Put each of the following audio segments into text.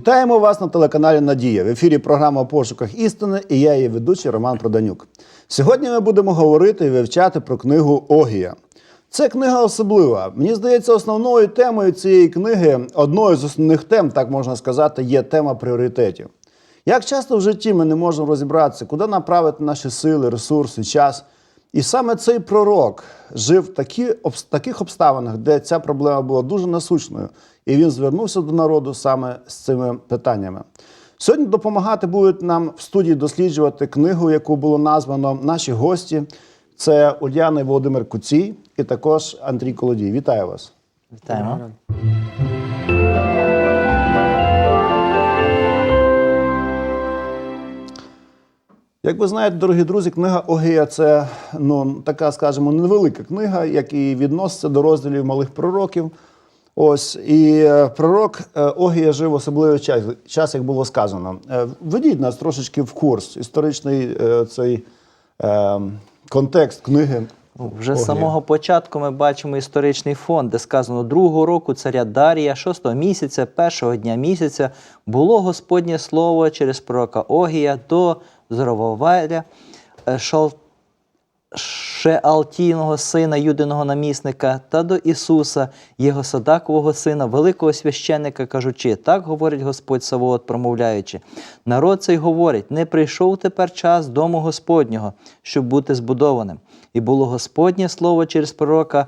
Вітаємо вас на телеканалі Надія. В ефірі програма пошуках істини і я її ведучий Роман Проданюк. Сьогодні ми будемо говорити і вивчати про книгу Огія. Це книга особлива. Мені здається, основною темою цієї книги, одною з основних тем, так можна сказати, є тема пріоритетів. Як часто в житті ми не можемо розібратися, куди направити наші сили, ресурси, час. І саме цей пророк жив в такі, обс- таких обставинах, де ця проблема була дуже насущною, і він звернувся до народу саме з цими питаннями. Сьогодні допомагати будуть нам в студії досліджувати книгу, яку було названо наші гості. Це Ульяна і Володимир Куцій, і також Андрій Колодій. Вітаю вас. Вітаємо. Як ви знаєте, дорогі друзі, книга Огія це ну, така, скажімо, невелика книга, як і відноситься до розділів малих пророків. Ось і е, пророк е, Огія жив особливий час, час, як було сказано. Е, Ведіть нас трошечки в курс, історичний цей контекст книги. Вже з самого початку ми бачимо історичний фон, де сказано другого року царя Дарія, шостого місяця, першого дня місяця, було Господнє слово через пророка Огія до Зоровавеля, е, Шал... Шеалтійного сина Юдиного намісника та до Ісуса, його Садакового сина, великого священника, кажучи, так говорить Господь Савоот, промовляючи. Народ цей говорить: не прийшов тепер час дому Господнього, щоб бути збудованим. І було Господнє слово через пророка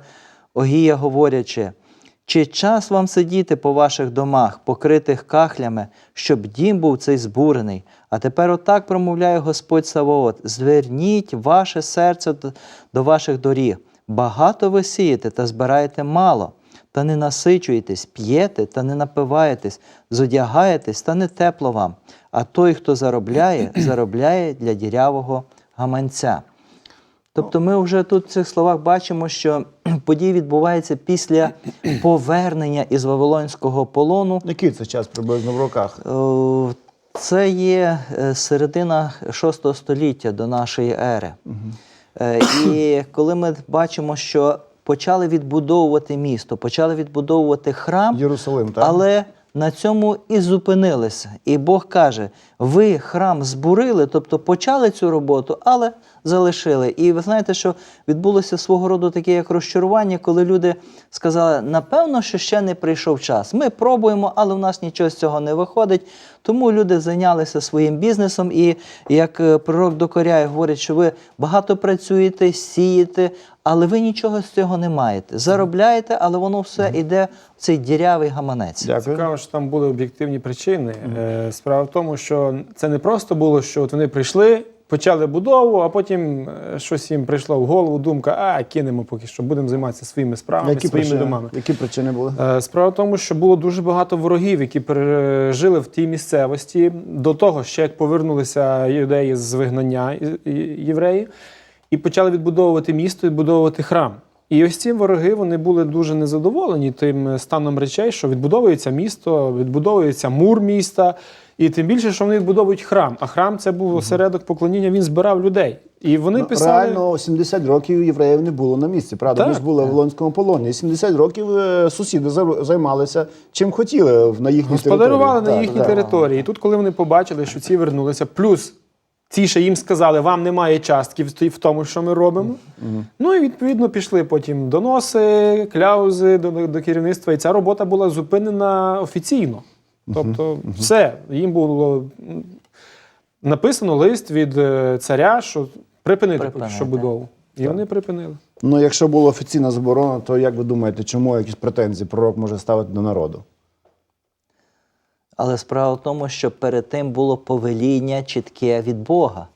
Огія, говорячи. Чи час вам сидіти по ваших домах, покритих кахлями, щоб дім був цей збурений? А тепер отак промовляє Господь Савоот: зверніть ваше серце до- ваших доріг. Багато ви сієте та збираєте мало, та не насичуєтесь, п'єте та не напиваєтесь, зодягаєтесь та не тепло вам. А той, хто заробляє, заробляє для дірявого гаманця. Тобто ми вже тут в цих словах бачимо, що події відбуваються після повернення із Вавилонського полону. Який це час приблизно в роках? Це є е, середина VI століття до нашої ери. Угу. І коли ми бачимо, що почали відбудовувати місто, почали відбудовувати храм, Єрусалим, так? але на цьому і зупинилися. І Бог каже: ви храм збурили, тобто почали цю роботу, але залишили. І ви знаєте, що відбулося свого роду таке як розчарування, коли люди сказали: напевно, що ще не прийшов час. Ми пробуємо, але в нас нічого з цього не виходить. Тому люди зайнялися своїм бізнесом, і як е, пророк докоряє, говорить, що ви багато працюєте, сієте, але ви нічого з цього не маєте. Заробляєте, але воно все йде в цей дірявий гаманець. Дякую. Цікаво, що там були об'єктивні причини. Е, Справа в тому, що це не просто було, що от вони прийшли, почали будову, а потім е, щось їм прийшло в голову, думка, а кинемо поки що, будемо займатися своїми справами, Які своїми причини? домами. Які причини були? Е, Справа в тому, що було дуже багато ворогів, які пережили в тій місцевості до того, ще як повернулися юдеї з вигнання євреї, і почали відбудовувати місто, відбудовувати храм. І ось ці вороги вони були дуже незадоволені тим станом речей, що відбудовується місто, відбудовується мур міста, і тим більше, що вони відбудовують храм. А храм це був осередок поклоніння, він збирав людей. І вони Ну, писали. Реально 70 років євреїв не було на місці. Правда, Так, вони ж були в Волонському полоні. І 70 років е, сусіди займалися чим хотіли на їхній території. на їхній так. території. І тут, коли вони побачили, що ці вернулися, плюс ці ще їм сказали, вам немає частки в тому, що ми робимо. Ну і відповідно пішли потім доноси, кляузи до, до керівництва. І ця робота була зупинена офіційно. Тобто, все, їм було написано лист від е, царя, що припинити Припинити. що будову. І вони припинили. Ну, якщо була офіційна заборона, то як ви думаєте, чому якісь претензії пророк може ставити до народу? Але справа в тому, що перед тим було повеління чітке від Бога,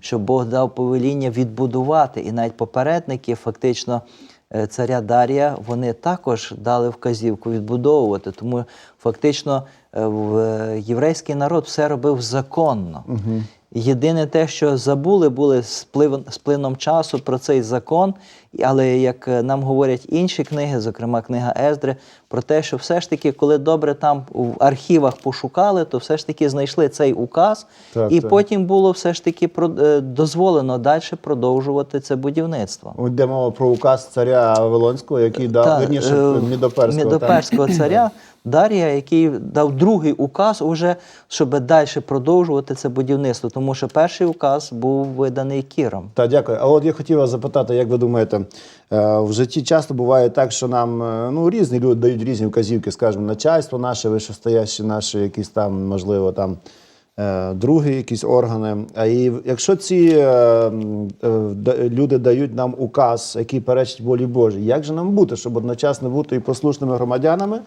що Бог дав повеління відбудувати. І навіть попередники, фактично, е, царя Дарія, вони також дали вказівку відбудовувати. Тому фактично єврейський народ все робив законно. Єдине те, що забули, були з плином часу про цей закон, але як е, нам говорять інші книги, зокрема книга Ездри, про те, що все ж таки, коли добре там в архівах пошукали, то все ж таки знайшли цей указ, Так, і так. потім було все ж таки е, дозволено далі продовжувати це будівництво. Йде мова про указ царя Вавилонського, який дав Та, верніше е, Мідоперського. так? Мідоперського царя. Дарія, який дав другий указ, уже, щоб далі продовжувати це будівництво, тому що перший указ був виданий Кіром. Та дякую. А от я хотів вас запитати, як ви думаєте, е, в житті часто буває так, що нам е, ну, різні люди дають різні вказівки, скажімо, начальство наше, вищестоящі наші, якісь там, можливо, там. е, Другі якісь органи. А і якщо ці е, люди дають нам указ, який перечить волі Божій, як же нам бути, щоб одночасно бути і послушними громадянами,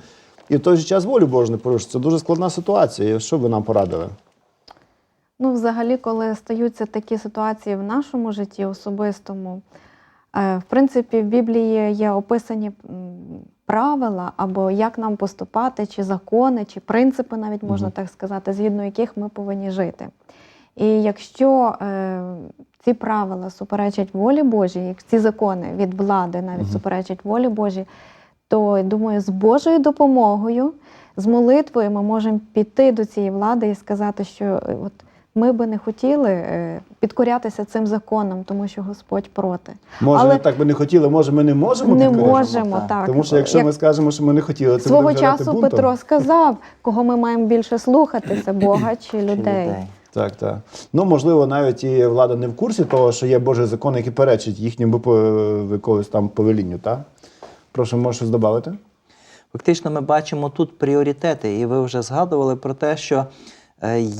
і в той же час волю Божу не порушити? Це дуже складна ситуація. Що ви нам порадили? Ну, взагалі, коли стаються такі ситуації в нашому житті особистому, в принципі, в Біблії є описані правила або як нам поступати, чи закони, чи принципи, навіть можна так сказати, згідно яких ми повинні жити. І якщо е, ці правила суперечать волі Божій, як ці закони від влади навіть суперечать волі Божій, то думаю, з Божою допомогою, з молитвою ми можемо піти до цієї влади і сказати, що е, от ми би не хотіли е, підкорятися цим законам, тому що Господь проти. Може, Але ми так би не хотіли, може, ми не можемо не можемо так. так. Тому що якщо Як ми скажемо, що ми не хотіли, це свого часу бунтом. Петро сказав, кого ми маємо більше слухатися, Бога чи людей. Так, так. Ну, можливо, навіть і влада не в курсі того, що є Божий закон, який перечить їхньому по- якомусь там повелінню, так? Прошу, можеш щось додати? Фактично, ми бачимо тут пріоритети, і ви вже згадували про те, що е,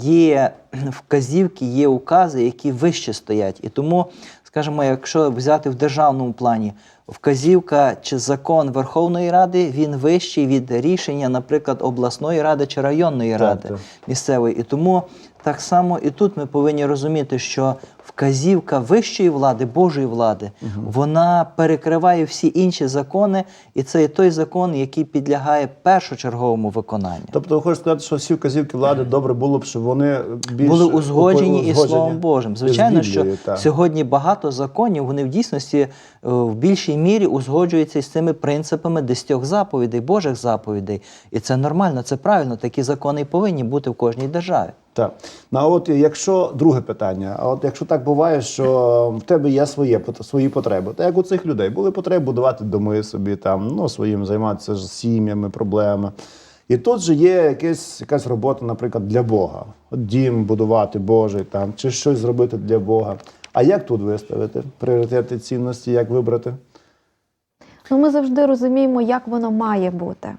є вказівки, є укази, які вище стоять. І тому, скажімо, якщо взяти в державному плані, вказівка чи закон Верховної Ради, він вищий від рішення, наприклад, обласної ради чи районної Так, ради так. місцевої. І тому так само і тут ми повинні розуміти, що вказівка вищої влади, Божої влади, вона перекриває всі інші закони, і це є той закон, який підлягає першочерговому виконанню. Тобто, ви хочете сказати, що всі вказівки влади добре було б, щоб вони більш Були узгоджені із узгоджені Словом Божим. Звичайно, що Біблією, так. сьогодні багато законів вони в дійсності е, в більшій мірі узгоджуються із цими принципами десятьох заповідей, Божих заповідей. І це нормально, це правильно. Такі закони і повинні бути в кожній державі. Так. Ну, а от якщо друге питання, а от якщо так буває, що в тебе є своє, свої потреби, так як у цих людей були потреби будувати доми собі, там, ну, своїм займатися ж сім'ями, проблемами. І тут же є якась, якась робота, наприклад, для Бога. От дім будувати Божий, там, чи щось зробити для Бога. А як тут виставити пріоритети цінності, як вибрати? Ну, ми завжди розуміємо, як воно має бути.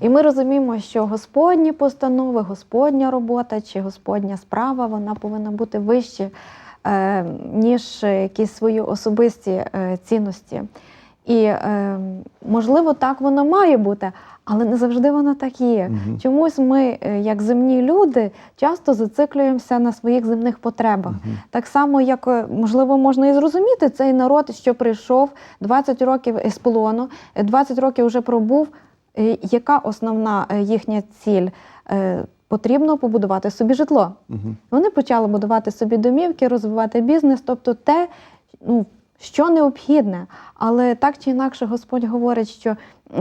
І ми розуміємо, що Господні постанови, Господня робота чи Господня справа вона повинна бути вище, ніж якісь свої особисті е, цінності. І е, можливо, так воно має бути, але не завжди воно так є. Чомусь ми, е, як земні люди, часто зациклюємося на своїх земних потребах. Так само, як е, можливо, можна і зрозуміти цей народ, що прийшов 20 років із полону, е, 20 років вже пробув. Е, Яка основна е, їхня ціль? Потрібно побудувати собі житло. Вони почали будувати собі домівки, розвивати бізнес, тобто те, ну, що необхідне. Але так чи інакше Господь говорить, що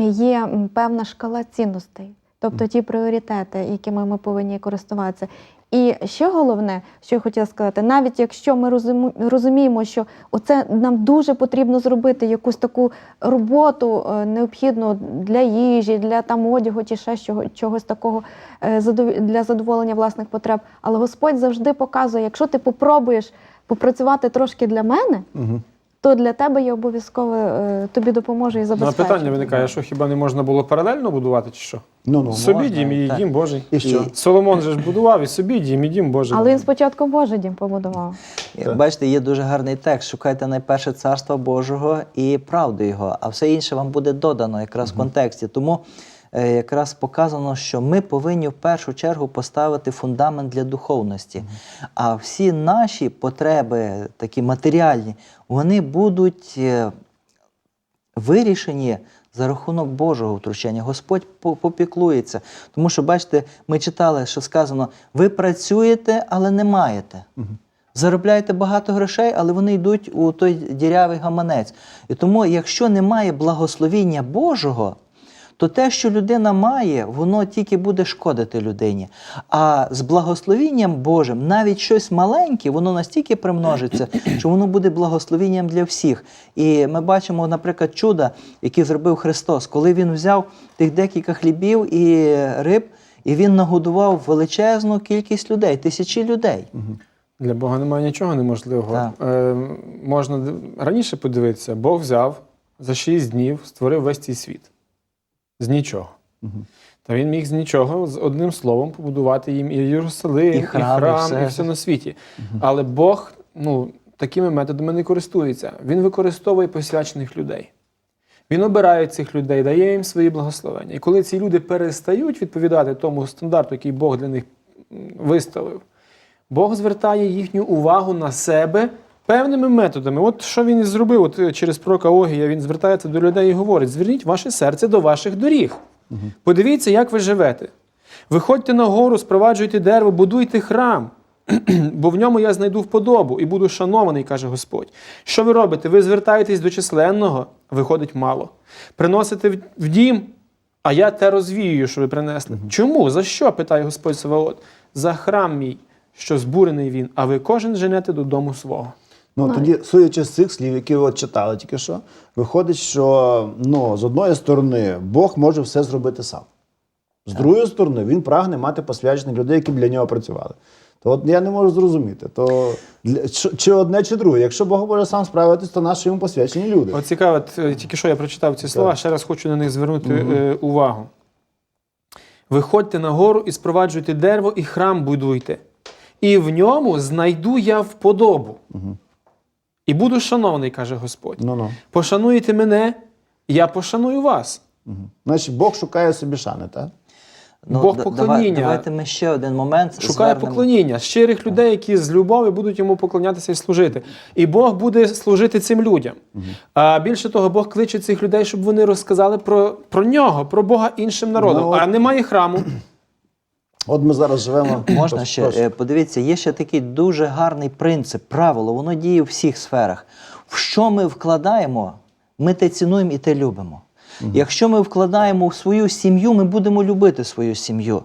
є певна шкала цінностей, тобто ті пріоритети, якими ми повинні користуватися. І ще головне, що я хотіла сказати, навіть якщо ми розуміємо, що оце нам дуже потрібно зробити якусь таку роботу е, необхідну для їжі, для там одягу чи ще чого- чогось такого е, для задоволення власних потреб. Але Господь завжди показує, якщо ти попробуєш попрацювати трошки для мене, то для тебе я обов'язково е, тобі допоможу і Ну, забезпечу. питання виникає, що хіба не можна було паралельно будувати, чи що? Ну, ну. собі можна, дім і так. дім Божий. І що? Соломон же ж будував і собі дім, і дім Божий. Але він спочатку Божий дім побудував. І, Бачите, є дуже гарний текст. Шукайте найперше царства Божого і правду Його, а все інше вам буде додано якраз в контексті. Тому е, якраз показано, що ми повинні в першу чергу поставити фундамент для духовності. А всі наші потреби, такі матеріальні, вони будуть е, вирішені за рахунок Божого втручання. Господь попіклується. Тому що, бачите, ми читали, що сказано: ви працюєте, але не маєте. Заробляєте багато грошей, але вони йдуть у той дірявий гаманець. І тому, якщо немає благословіння Божого, то те, що людина має, воно тільки буде шкодити людині. А з благословінням Божим навіть щось маленьке, воно настільки примножиться, що воно буде благословінням для всіх. І ми бачимо, наприклад, чуда, які зробив Христос, коли він взяв тих декілька хлібів і риб, і він нагодував величезну кількість людей, тисячі людей. Для Бога немає нічого неможливого. Е, можна раніше подивитися, Бог взяв за шість днів, створив весь цей світ. З нічого. Та він міг з нічого з одним словом побудувати їм і Єрусалим, І і храм, храм, і все. і все на світі. Але Бог ну, такими методами не користується. Він використовує посвячених людей. Він обирає цих людей, дає їм свої благословення. І коли ці люди перестають відповідати тому стандарту, який Бог для них виставив, Бог звертає їхню увагу на себе певними методами. От що він і зробив от, е, через пророка Огія, він звертається до людей і говорить: зверніть ваше серце до ваших доріг. Подивіться, як ви живете. Виходьте на гору, спроваджуйте дерево, будуйте храм, бо в ньому я знайду вподобу і буду шанований, каже Господь. Що ви робите? Ви звертаєтесь до численного, виходить мало. Приносите в- дім, а я те розвіюю, що ви принесли. Чому? За що? питає Господь Саваот. За храм мій, що збурений він, а ви кожен женете додому свого. Ну, тоді, судячи з цих слів, які ви от читали тільки що, виходить, що ну, з одної сторони Бог може все зробити сам. З другої сторони, він прагне мати посвячених людей, які б для нього працювали. То от я не можу зрозуміти, то для- чи- чи одне, чи друге. Якщо Бог може сам справитись, то наші йому посвячені люди. От цікаво, е, тільки що я прочитав ці слова, ще раз хочу на них звернути е, увагу. Виходьте на гору і спроваджуйте дерево, і храм будуйте. І в ньому знайду я вподобу. І буду шановний, каже Господь. Ну ну. Пошануєте мене, я пошаную вас. Значить, Бог шукає собі шани, так? Бог поклоніння. Давай, давайте ми ще один момент Шукає звернемо. поклоніння щирих людей, які з любові будуть йому поклонятися і служити. І Бог буде служити цим людям. А більше того, Бог кличе цих людей, щоб вони розказали про, про нього, про Бога іншим народам. Ну, а немає храму. От ми зараз живемо. Можна Прошу, ще прошу. Е, подивіться, є ще такий дуже гарний принцип, правило, воно діє у всіх сферах. В що ми вкладаємо, ми те цінуємо і те любимо. Якщо ми вкладаємо в свою сім'ю, ми будемо любити свою сім'ю.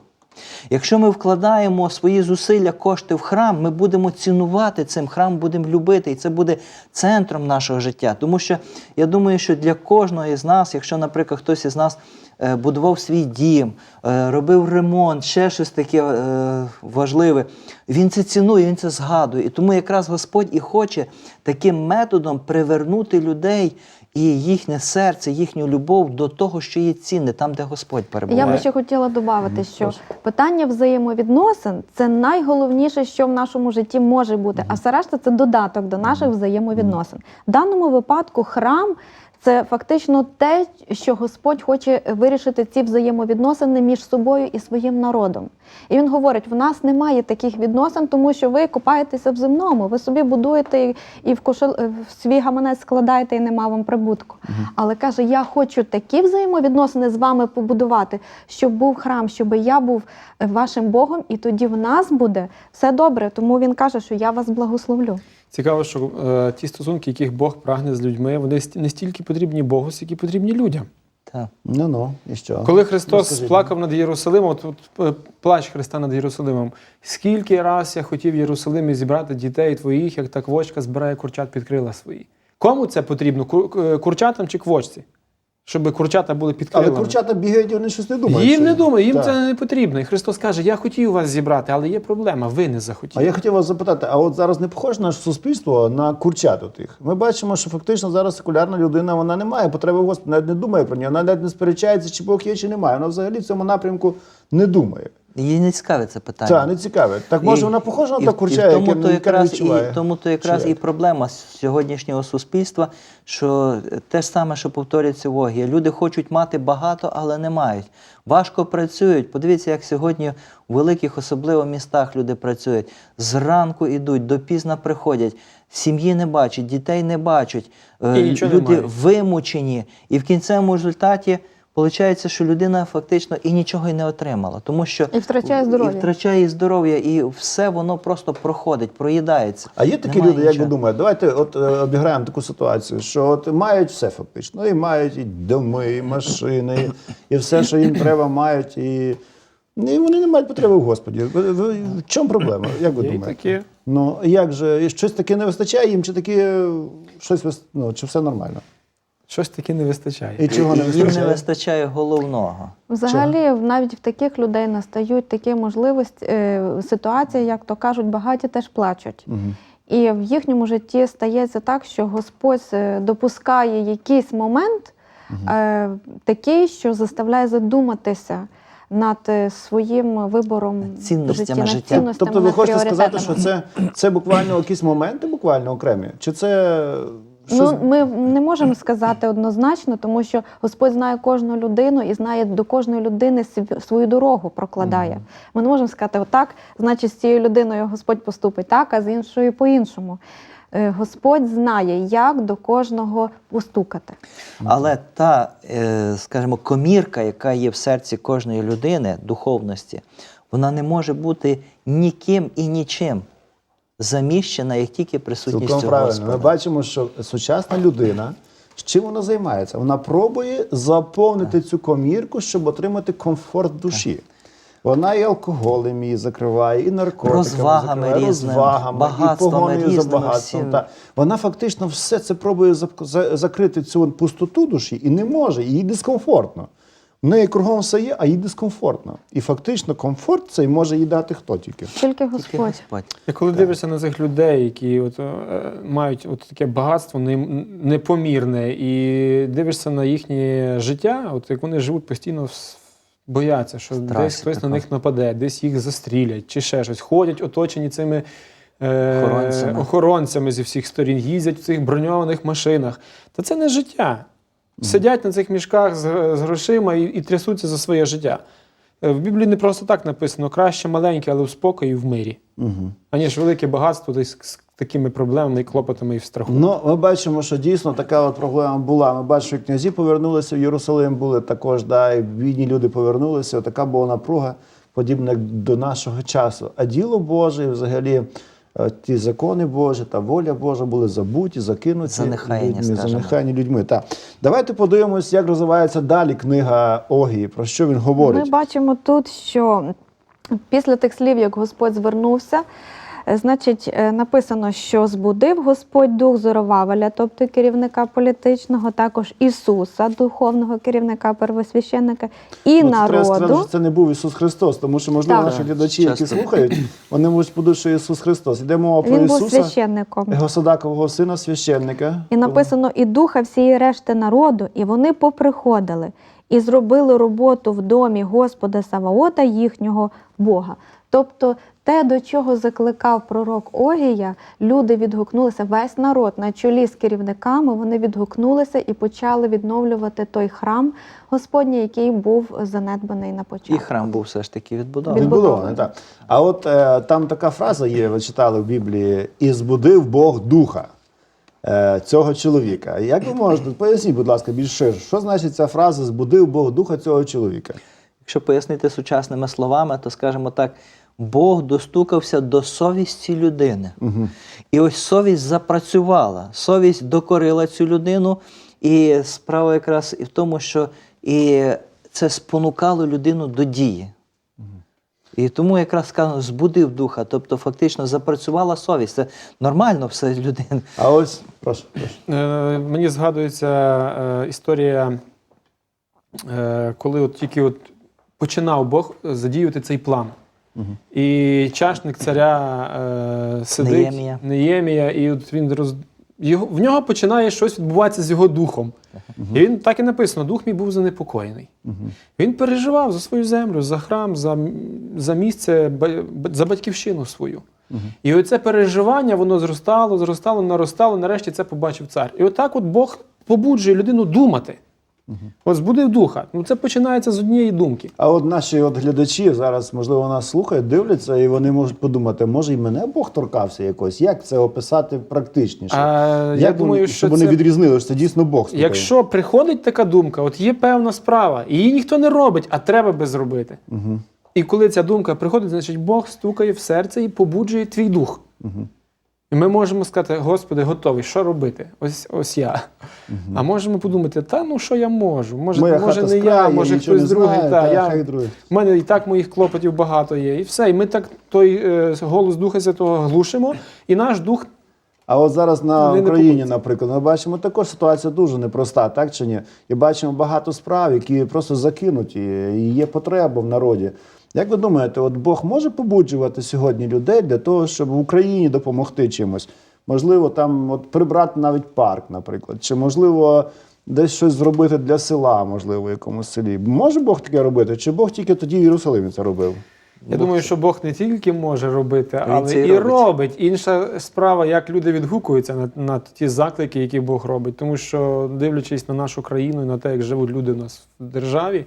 Якщо ми вкладаємо свої зусилля, кошти в храм, ми будемо цінувати цим храм, будемо любити, і це буде центром нашого життя. Тому що я думаю, що для кожного із нас, якщо, наприклад, хтось із нас е, будував свій дім, е, робив ремонт, ще щось таке е, важливе, він це цінує, він це згадує. І тому якраз Господь і хоче таким методом привернути людей і їхнє серце, їхню любов до того, що є цінне, там, де Господь перебуває. Я би ще хотіла додати, що питання взаємовідносин це найголовніше, що в нашому житті може бути, а все решта це додаток до наших взаємовідносин. В даному випадку храм. Це фактично те, що Господь хоче вирішити ці взаємовідносини між собою і своїм народом. І він говорить: в нас немає таких відносин, тому що ви копаєтеся в земному, ви собі будуєте і- в кошел в свій гаманець складаєте, і нема вам прибутку. Але каже: я хочу такі взаємовідносини з вами побудувати, щоб був храм, щоб я був вашим Богом, і тоді в нас буде все добре. Тому він каже, що я вас благословлю. Цікаво, що е, ті стосунки, яких Бог прагне з людьми, вони не стільки потрібні Богу, скільки потрібні людям. Так. Ну ну, і що? Коли Христос Розкажіть. плакав над Єрусалимом, от, от е, плач Христа над Єрусалимом. Скільки раз я хотів в Єрусалимі зібрати дітей твоїх, як та квочка збирає курчат під крила свої. Кому це потрібно? Кур- е, Курчатам чи квочці? Щоб курчата були під Але курчата бігають, вони щось не думають. їм не думають, їм Так. це не потрібно. І Христос каже: Я хотів вас зібрати, але є проблема, ви не захотіли. А я хотів вас запитати, а от зараз не похоже наше суспільство на курчат тих? Ми бачимо, що фактично зараз секулярна людина вона не має потреби в Господі, навіть не думає про нього, вона навіть не сперечається, чи Бог є, чи немає. Вона взагалі в цьому напрямку не думає. Їй не цікаве це питання. Це не цікаве. Так може І- вона похожа на та курча, в тому яке то якраз відчуває? І, тому то якраз Чи і проблема сьогоднішнього суспільства, що те ж саме, що повторюється в Огії. Люди хочуть мати багато, але не мають. Важко працюють. Подивіться, як сьогодні у великих, особливо містах, люди працюють. Зранку йдуть, допізно приходять. Сім'ї не бачать, дітей не бачать. Е, І нічого не люди вимучені. І в кінцевому результаті Получається, що людина фактично і нічого й не отримала, тому що І втрачає здоров'я. І втрачає здоров'я, і все воно просто проходить, проїдається. А є такі Немає люди, як ви нічого. думаєте, давайте от е, обіграємо таку ситуацію, що от мають все фактично. І мають і доми, і машини, і все, що їм треба, мають. І, і вони не мають потреби в Господі. Ви- ви- В чому проблема? Як ви Є думаєте? таке. Ну як же щось таке не вистачає їм, чи таке щось ну, чи все нормально? Щось таки не вистачає. І чого не вистачає? Їм не вистачає? головного. Взагалі, навіть в таких людей настають такі можливості, е, ситуації, як то кажуть, багаті теж плачуть. Мгм. І в їхньому житті стається так, що Господь е, допускає якийсь момент е, такий, що заставляє задуматися над е, своїм вибором Цінностями житті, життя. цінностями, Тобто ви хочете сказати, що це, це буквально якісь моменти, буквально окремі? Чи це Ну, ми не можемо сказати однозначно, тому що Господь знає кожну людину і знає до кожної людини св- свою дорогу прокладає. Ми не можемо сказати, отак, значить, з цією людиною Господь поступить так, а з іншою по-іншому. Е, Господь знає, як до кожного постукати. Але та, е, скажімо, комірка, яка є в серці кожної людини, духовності, вона не може бути ніким і нічим заміщена, як тільки присутністю Цілком правильно. Господа. Ми бачимо, що сучасна людина, з чим вона займається? Вона пробує заповнити цю комірку, щоб отримати комфорт душі. Вона і алкоголем її закриває, і наркотиками Розвагами закриває, різними, розвагами, і погоною за багатством. Та. Вона фактично все це пробує закрити цю пустоту душі і не може, їй дискомфортно. В неї кругом все є, а їй дискомфортно. І фактично комфорт цей може їй дати хто тільки. Тільки Тільки Господь. І коли дивишся на цих людей, які от, е, мають от таке багатство не- непомірне, і дивишся на їхнє життя, от як вони живуть постійно в- бояться, що Страсі десь хтось на них нападе, десь їх застрілять, чи ще щось. Ходять оточені цими е, Охоронцями. охоронцями зі всіх сторін, їздять в цих броньованих машинах. Та це не життя. Сидять на цих мішках з, з грошима і, і трясуться за своє життя. Е, В Біблії не просто так написано: краще маленьке, але в спокої і в мирі Угу. аніж велике багатство десь з такими проблемами і клопотами і в страху. Ну, ми бачимо, що дійсно така от проблема була. Ми бачимо, що князі повернулися в Єрусалим, були також, да, і бідні люди повернулися. Така була напруга, подібна до нашого часу. А діло Боже, і взагалі ті закони Божі та воля Божа були забуті, закинуті занехайні людьми, Занехайні людьми. Та Давайте подивимось, як розвивається далі книга Огії, про що він говорить. Ми бачимо тут, що після тих слів, як Господь звернувся, е, значить, е, написано, що збудив Господь дух Зоровавеля, тобто керівника політичного, також Ісуса, духовного керівника первосвященника, і Ну, це треба сказати, що це не був Ісус Христос, тому що, можливо, Так. наші глядачі, які Часто. слухають, вони можуть подумати, що Ісус Христос. Йде мова про Він був священником. Його Садакового сина, священника. І написано і духа всієї решти народу, і вони поприходили і зробили роботу в домі Господа Саваота, їхнього Бога. Тобто те, до чого закликав пророк Огія, люди відгукнулися, весь народ на чолі з керівниками, вони відгукнулися і почали відновлювати той храм Господній, який був занедбаний на початку. І храм був все ж таки відбудований. Відбудований. Так. А от е, там така фраза є, ви читали в Біблії: і збудив Бог духа е, цього чоловіка. Як ви можете, поясніть, будь ласка, більш ширше, що значить ця фраза збудив Бог духа цього чоловіка? Якщо пояснити сучасними словами, то скажемо так: Бог достукався до совісті людини. І ось совість запрацювала, совість докорила цю людину, і справа якраз і в тому, що і це спонукало людину до дії. І тому якраз сказано, збудив духа, тобто фактично запрацювала совість. Це нормально все людина. А ось, прошу, прошу. Е, мені згадується е, історія, е, коли от тільки от починав Бог задіювати цей план. І чашник царя е, сидить Неємія. Неємія, і от він роз... його, в нього починає щось відбуватися з його духом. І він так і написано: дух мій був занепокоєний. Він переживав за свою землю, за храм, за, за місце, за батьківщину свою. І оце переживання, воно зростало, зростало, наростало. Нарешті це побачив цар. І отак от Бог побуджує людину думати. От збудив духа. Ну це починається з однієї думки. А от наші от глядачі зараз, можливо, нас слухають, дивляться, і вони можуть подумати, може, і мене Бог торкався якось. Як це описати практичніше? А, Як я вони- що щоб вони відрізнили, що це дійсно Бог стукає? Якщо приходить така думка, от є певна справа, і її ніхто не робить, а треба би зробити. Угу. І коли ця думка приходить, значить Бог стукає в серце і побуджує твій дух. Угу. І ми можемо сказати, Господи, готовий, що робити? Ось ось я. А можемо подумати, та ну що я можу? Може, Моя може не з я, може хтось другий. та, та, я. У мене і так моїх клопотів багато є. І все. І ми так той е, голос Духа Святого глушимо, і наш дух А от зараз на Вони Україні, наприклад, ми бачимо також ситуація дуже непроста, так чи ні? І бачимо багато справ, які просто закинуті, і є потреба в народі. Як ви думаєте, от Бог може побуджувати сьогодні людей для того, щоб в Україні допомогти чимось? Можливо, там от прибрати навіть парк, наприклад, чи можливо десь щось зробити для села, можливо, в якомусь селі. Може Бог таке робити? Чи Бог тільки тоді в Єрусалимі це робив? Я думаю, що Бог не тільки може робити, Він але це і і робить. робить. Інша справа, як люди відгукуються на, на ті заклики, які Бог робить. Тому що, дивлячись на нашу країну і на те, як живуть люди у нас в державі,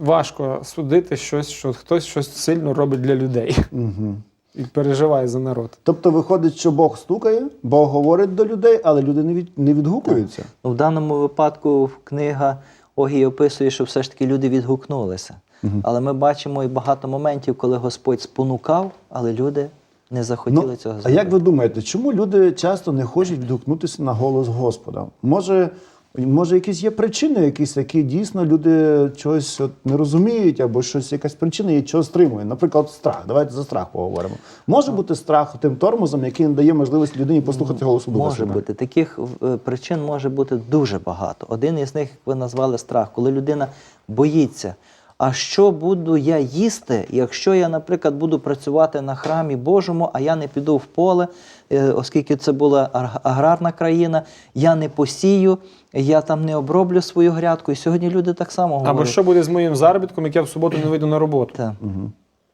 важко судити щось, що хтось щось сильно робить для людей Угу. і переживає за народ. Тобто виходить, що Бог стукає, Бог говорить до людей, але люди не, від, не відгукуються. Ну, в даному випадку книга Огій описує, що все ж таки люди відгукнулися. Але ми бачимо і багато моментів, коли Господь спонукав, але люди не захотіли цього зробити. а як ви думаєте, чому люди часто не хочуть відгукнутися на голос Господа? Може, може, якісь є причини, якісь які дійсно люди чогось от не розуміють, або щось, якась причина є, чого стримує? Наприклад, страх. Давайте за страх поговоримо. Може бути страх тим тормозом, який не дає можливість людині послухати голосу Духа Може бути. Таких е, причин може бути дуже багато. Один із них, як ви назвали, страх, коли людина боїться. А що буду я їсти, якщо я, наприклад, буду працювати на храмі Божому, а я не піду в поле, е, оскільки це була аграрна країна, я не посію, я там не оброблю свою грядку. І сьогодні люди так само говорять. Або що буде з моїм заробітком, як я в суботу не вийду на роботу? Та.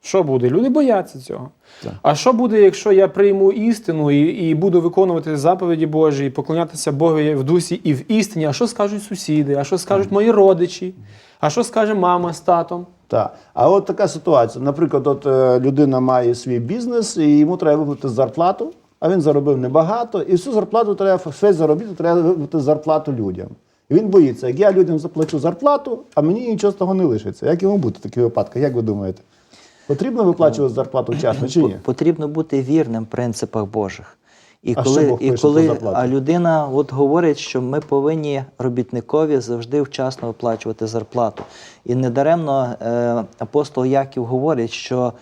Що буде? Люди бояться цього. Так. А що буде, якщо я прийму істину і, і буду виконувати заповіді Божі, і поклонятися Богові в дусі і в істині? А що скажуть сусіди? А що скажуть мої родичі? А що скаже мама з татом? Так. А от така ситуація. Наприклад, от е, людина має свій бізнес, і йому треба виплатити зарплату, а він заробив небагато, і всю зарплату треба весь заробіток треба виплатити зарплату людям. І він боїться, як я людям заплачу зарплату, а мені нічого з того не лишиться. Як йому бути в такі випадки? Як ви думаєте? Потрібно виплачувати зарплату вчасно чи ні? Потрібно бути вірним в принципах Божих. І А коли, що і коли а людина от говорить, що ми повинні робітникові завжди вчасно виплачувати зарплату. І недаремно е, апостол Яків говорить, що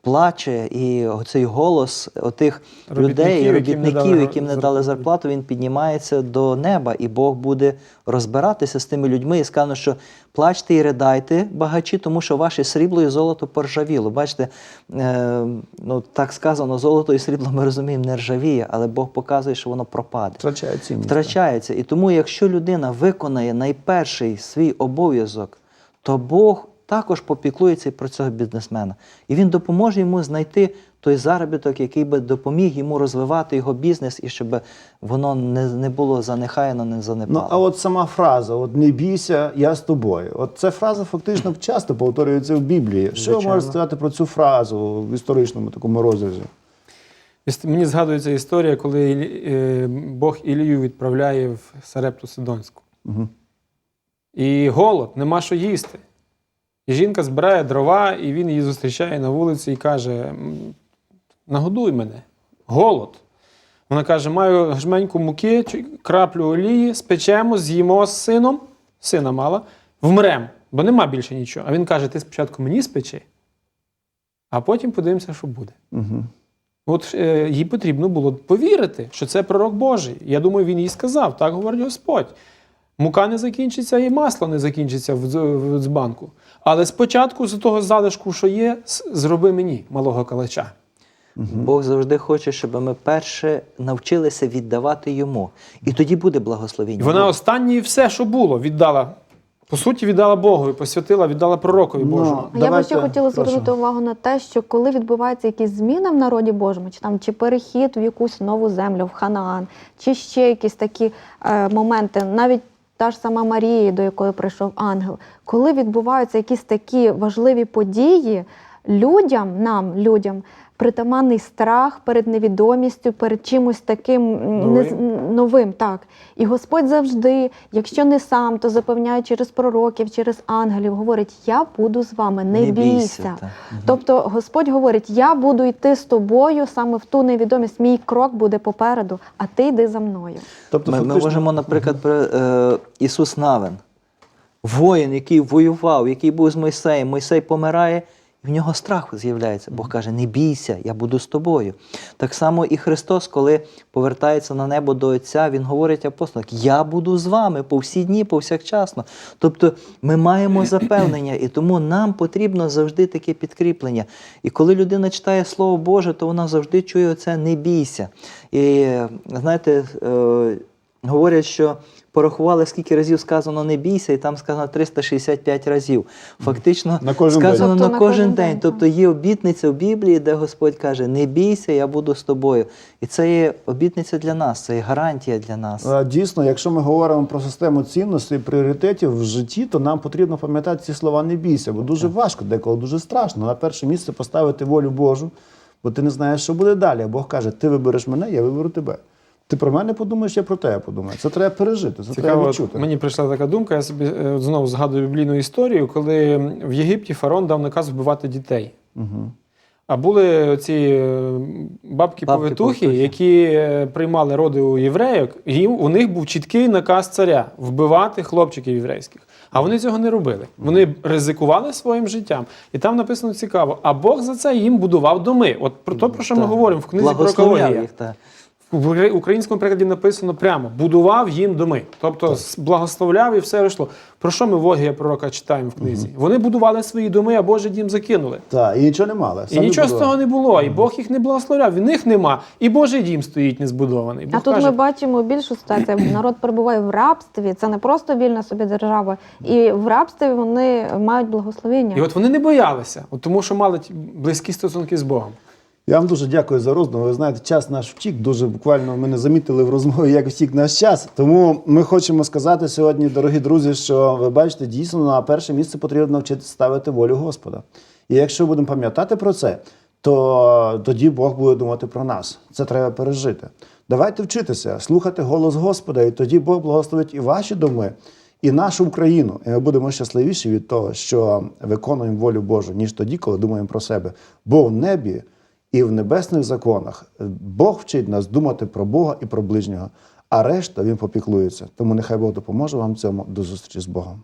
плаче і оцей голос отих Робітників, людей, яким не робітників, яким не дали зарплату. зарплату, він піднімається до неба, і Бог буде розбиратися з тими людьми. І сказано, що плачте і ридайте, багачі, тому що ваше срібло і золото поржавіло. Бачите, е, ну так сказано, золото і срібло ми розуміємо, не ржавіє, але Бог показує, що воно пропаде. Втрачає цінність. Втрачається. І тому, якщо людина виконає найперший свій обов'язок, то Бог також попіклується про цього бізнесмена. І він допоможе йому знайти той заробіток, який би допоміг йому розвивати його бізнес, і щоб воно не, не було занехаяно, не занепало. Ну, а от сама фраза, от не бійся, я з тобою. От ця фраза фактично часто повторюється в Біблії. Що ви можете сказати про цю фразу в історичному такому розрізі? Мені згадується історія, коли е, Бог Ілію відправляє в Сарепту Сидонську. Угу. І голод, нема що їсти. І жінка збирає дрова, і він її зустрічає на вулиці і каже: нагодуй мене, голод. Вона каже: маю жменьку муки, краплю олії, спечемо, з'їмо з сином, сина мала, вмрем, бо нема більше нічого. А він каже: ти спочатку мені спечи, а потім подивимося, що буде. Угу. От е, їй потрібно було повірити, що це пророк Божий. Я думаю, він їй сказав, так говорить Господь. Мука не закінчиться і масло не закінчиться в, дз- в дзбанку. Але спочатку з того залишку, що є, зроби мені малого калача. Бог завжди хоче, щоб ми перше навчилися віддавати йому. І тоді буде благословіння. Вона останнє все, що було, віддала. По суті, віддала Богу, посвятила, віддала пророкові Ну, Божому. А Я би ще хотіла звернути увагу на те, що коли відбуваються якісь зміни в народі Божому, чи там чи перехід в якусь нову землю, в Ханаан, чи ще якісь такі е, моменти, навіть та ж сама Марія, до якої прийшов ангел. Коли відбуваються якісь такі важливі події, людям, нам, людям, притаманний страх перед невідомістю, перед чимось таким Новим. нез- новим. Так. І Господь завжди, якщо не сам, то запевняє через пророків, через ангелів, говорить: Я буду з вами, не, бійся. та. Тобто Господь говорить: Я буду йти з тобою саме в ту невідомість. Мій крок буде попереду, а ти йди за мною. Тобто, Ми, ми можемо, наприклад, про е, Ісус Навин, воїн, який воював, який був з Мойсеєм. Мойсей помирає, в нього страх з'являється. Бог каже: не бійся, я буду з тобою. Так само і Христос, коли повертається на небо до Отця, Він говорить апостолам, я буду з вами по всі дні, повсякчасно. Тобто ми маємо запевнення, і тому нам потрібно завжди таке підкріплення. І коли людина читає Слово Боже, то вона завжди чує оце не бійся. І знаєте, е, говорять, що порахували, скільки разів сказано не бійся, і там сказано 365 разів. Фактично На кожен сказано день. на, Тобто на кожен день. день, Тобто є обітниця в Біблії, де Господь каже: не бійся, я буду з тобою. І це є обітниця для нас, це є гарантія для нас. Дійсно, якщо ми говоримо про систему цінностей і пріоритетів в житті, то нам потрібно пам'ятати ці слова не бійся, бо дуже важко, деколи дуже страшно. На перше місце поставити волю Божу, бо ти не знаєш, що буде далі. Бог каже: ти вибереш мене, я виберу тебе. Ти про мене подумаєш, я про тебе подумаю. Це треба пережити, це треба Цікаво, відчути. мені прийшла така думка. Я собі е, знову згадую біблійну історію, коли в Єгипті фараон дав наказ вбивати дітей. Угу. А були ці бабки-повитухи, Бабки-повитухи. які е, приймали роди у євреїв, і у них був чіткий наказ царя вбивати хлопчиків єврейських. А вони цього не робили. Вони ризикували своїм життям. І там написано цікаво. А Бог за це їм будував доми. От про те, про що ми говоримо в книзі про. Так. В українському перекладі написано прямо будував їм доми, тобто с- благословляв і все йшло. Про що ми в Огія пророка читаємо в книзі? Вони будували свої доми, а Божий дім закинули. Так, і нічого не мали. І самі нічого з будували. того не було, і Бог їх не благословляв, в них нема, і Божий дім стоїть не збудований. Бог А тут каже, ми бачимо більшу ситуацію. Народ перебуває в рабстві. Це не просто вільна собі держава. І в рабстві вони мають благословення. і от вони не боялися, от тому що мали близькі стосунки з Богом. Я вам дуже дякую за роздум. Ви знаєте, час наш втік. Дуже буквально ми не замітили в розмові, як втік наш час. Тому ми хочемо сказати сьогодні, дорогі друзі, що ви бачите, дійсно на перше місце потрібно навчитися ставити волю Господа. І якщо будемо пам'ятати про це, то тоді Бог буде думати про нас. Це треба пережити. Давайте вчитися, слухати голос Господа, і тоді Бог благословить і ваші доми, і нашу Україну. І ми будемо щасливіші від того, що виконуємо волю Божу, ніж тоді, коли думаємо про себе. Бо в небі і в небесних законах Бог вчить нас думати про Бога і про ближнього, а решта він попіклується. Тому нехай Бог допоможе вам цьому. До зустрічі з Богом.